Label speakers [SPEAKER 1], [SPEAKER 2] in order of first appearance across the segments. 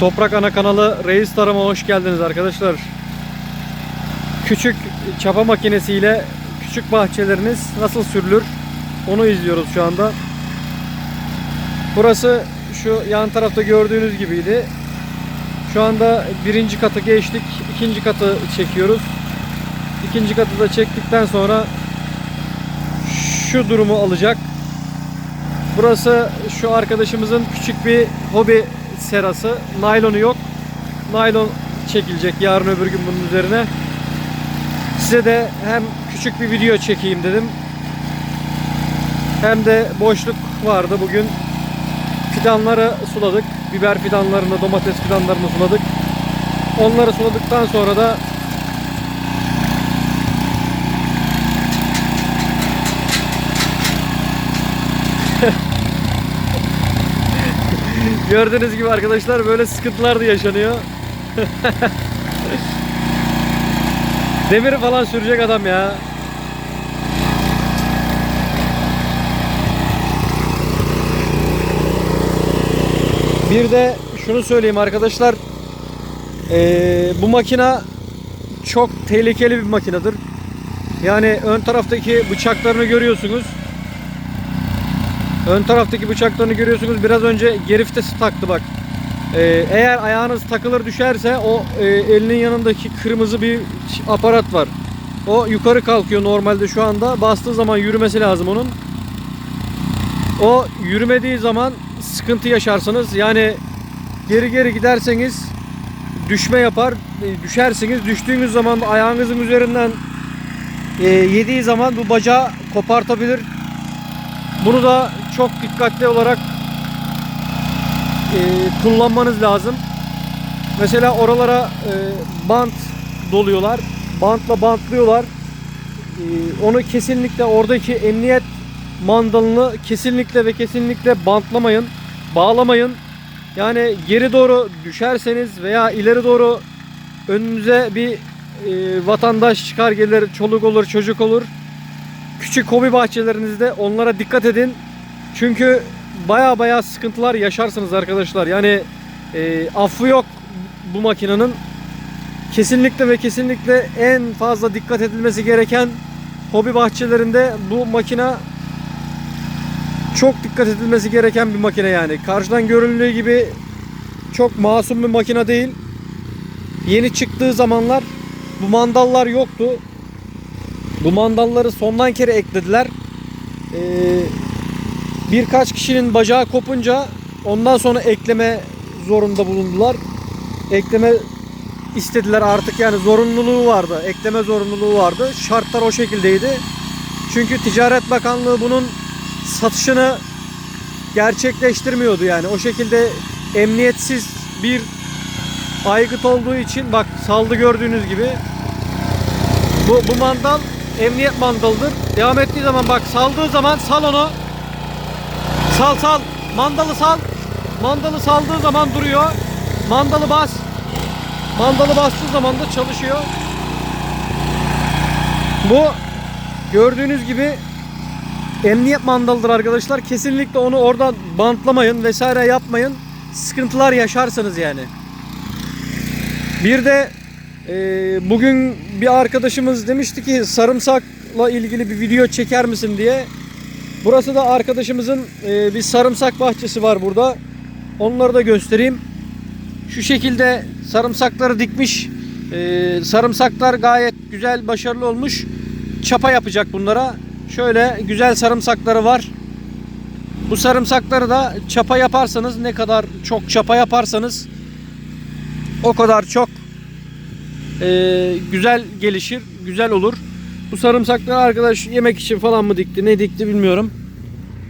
[SPEAKER 1] Toprak Ana kanalı Reis Tarım'a hoş geldiniz arkadaşlar. Küçük çapa makinesiyle küçük bahçeleriniz nasıl sürülür onu izliyoruz şu anda. Burası şu yan tarafta gördüğünüz gibiydi. Şu anda birinci katı geçtik. ikinci katı çekiyoruz. İkinci katı da çektikten sonra şu durumu alacak. Burası şu arkadaşımızın küçük bir hobi serası. Naylonu yok. Naylon çekilecek yarın öbür gün bunun üzerine. Size de hem küçük bir video çekeyim dedim. Hem de boşluk vardı bugün. Fidanları suladık. Biber fidanlarını, domates fidanlarını suladık. Onları suladıktan sonra da Gördüğünüz gibi arkadaşlar böyle sıkıntılar da yaşanıyor. Demir falan sürecek adam ya. Bir de şunu söyleyeyim arkadaşlar. Ee, bu makina çok tehlikeli bir makinedir. Yani ön taraftaki bıçaklarını görüyorsunuz. Ön taraftaki bıçaklarını görüyorsunuz. Biraz önce geri vitesi taktı bak. Ee, eğer ayağınız takılır düşerse o e, elinin yanındaki kırmızı bir aparat var. O yukarı kalkıyor normalde şu anda. Bastığı zaman yürümesi lazım onun. O yürümediği zaman sıkıntı yaşarsınız. Yani geri geri giderseniz düşme yapar. e, Düşersiniz. Düştüğünüz zaman ayağınızın üzerinden e, yediği zaman bu bacağı kopartabilir. Bunu da çok dikkatli olarak e, kullanmanız lazım. Mesela oralara e, bant doluyorlar. Bantla bantlıyorlar. E, onu kesinlikle oradaki emniyet mandalını kesinlikle ve kesinlikle bantlamayın. Bağlamayın. Yani geri doğru düşerseniz veya ileri doğru önünüze bir e, vatandaş çıkar gelir, çoluk olur, çocuk olur küçük hobi bahçelerinizde onlara dikkat edin. Çünkü baya baya sıkıntılar yaşarsınız arkadaşlar. Yani e, affı yok bu makinenin. Kesinlikle ve kesinlikle en fazla dikkat edilmesi gereken hobi bahçelerinde bu makine çok dikkat edilmesi gereken bir makine yani. Karşıdan görüldüğü gibi çok masum bir makine değil. Yeni çıktığı zamanlar bu mandallar yoktu. Bu mandalları sondan kere eklediler. Ee, birkaç kişinin bacağı kopunca ondan sonra ekleme zorunda bulundular. Ekleme istediler artık yani zorunluluğu vardı. Ekleme zorunluluğu vardı. Şartlar o şekildeydi. Çünkü Ticaret Bakanlığı bunun satışını gerçekleştirmiyordu yani. O şekilde emniyetsiz bir aygıt olduğu için bak saldı gördüğünüz gibi. Bu, bu mandal emniyet mandalıdır. Devam ettiği zaman bak saldığı zaman sal onu. Sal sal. Mandalı sal. Mandalı saldığı zaman duruyor. Mandalı bas. Mandalı bastığı zaman da çalışıyor. Bu gördüğünüz gibi emniyet mandalıdır arkadaşlar. Kesinlikle onu oradan bantlamayın vesaire yapmayın. Sıkıntılar yaşarsınız yani. Bir de e, bugün bir arkadaşımız demişti ki sarımsakla ilgili bir video çeker misin diye. Burası da arkadaşımızın e, bir sarımsak bahçesi var burada. Onları da göstereyim. Şu şekilde sarımsakları dikmiş. E, sarımsaklar gayet güzel, başarılı olmuş. Çapa yapacak bunlara. Şöyle güzel sarımsakları var. Bu sarımsakları da çapa yaparsanız ne kadar çok çapa yaparsanız o kadar çok e, güzel gelişir, güzel olur. Bu sarımsakları arkadaş yemek için falan mı dikti, ne dikti bilmiyorum.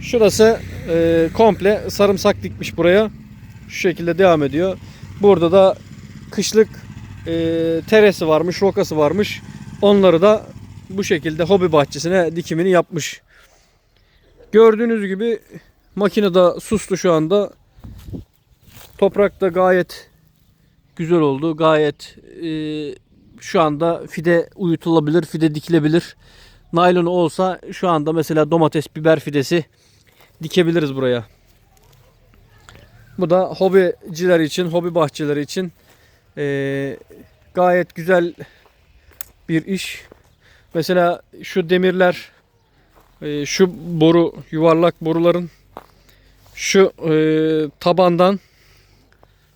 [SPEAKER 1] Şurası e, komple sarımsak dikmiş buraya. Şu şekilde devam ediyor. Burada da kışlık e, teresi varmış, rokası varmış. Onları da bu şekilde hobi bahçesine dikimini yapmış. Gördüğünüz gibi makine de sustu şu anda. Toprak da gayet güzel oldu. Gayet e, şu anda fide uyutulabilir, fide dikilebilir. Naylonu olsa şu anda mesela domates, biber fidesi dikebiliriz buraya. Bu da hobiciler için, hobi bahçeleri için eee, gayet güzel bir iş. Mesela şu demirler, eee, şu boru, yuvarlak boruların şu eee, tabandan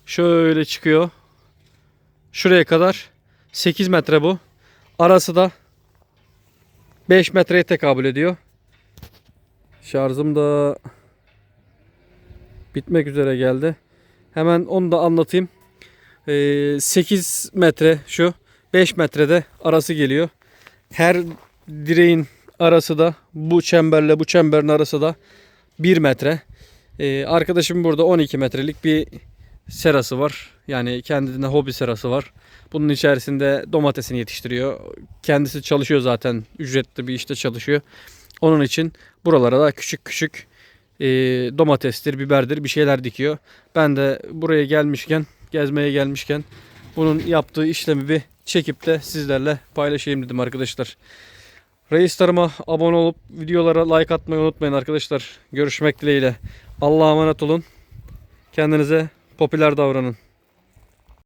[SPEAKER 1] şöyle çıkıyor. Şuraya kadar 8 metre bu. Arası da 5 metreye tekabül ediyor. Şarjım da bitmek üzere geldi. Hemen onu da anlatayım. Ee, 8 metre şu 5 metrede arası geliyor. Her direğin arası da bu çemberle bu çemberin arası da 1 metre. Ee, arkadaşım burada 12 metrelik bir serası var. Yani kendine hobi serası var. Bunun içerisinde domatesini yetiştiriyor. Kendisi çalışıyor zaten. Ücretli bir işte çalışıyor. Onun için buralara da küçük küçük e, domatestir, biberdir bir şeyler dikiyor. Ben de buraya gelmişken, gezmeye gelmişken bunun yaptığı işlemi bir çekip de sizlerle paylaşayım dedim arkadaşlar. Reis Tarım'a abone olup videolara like atmayı unutmayın arkadaşlar. Görüşmek dileğiyle. Allah'a emanet olun. Kendinize popüler davranın.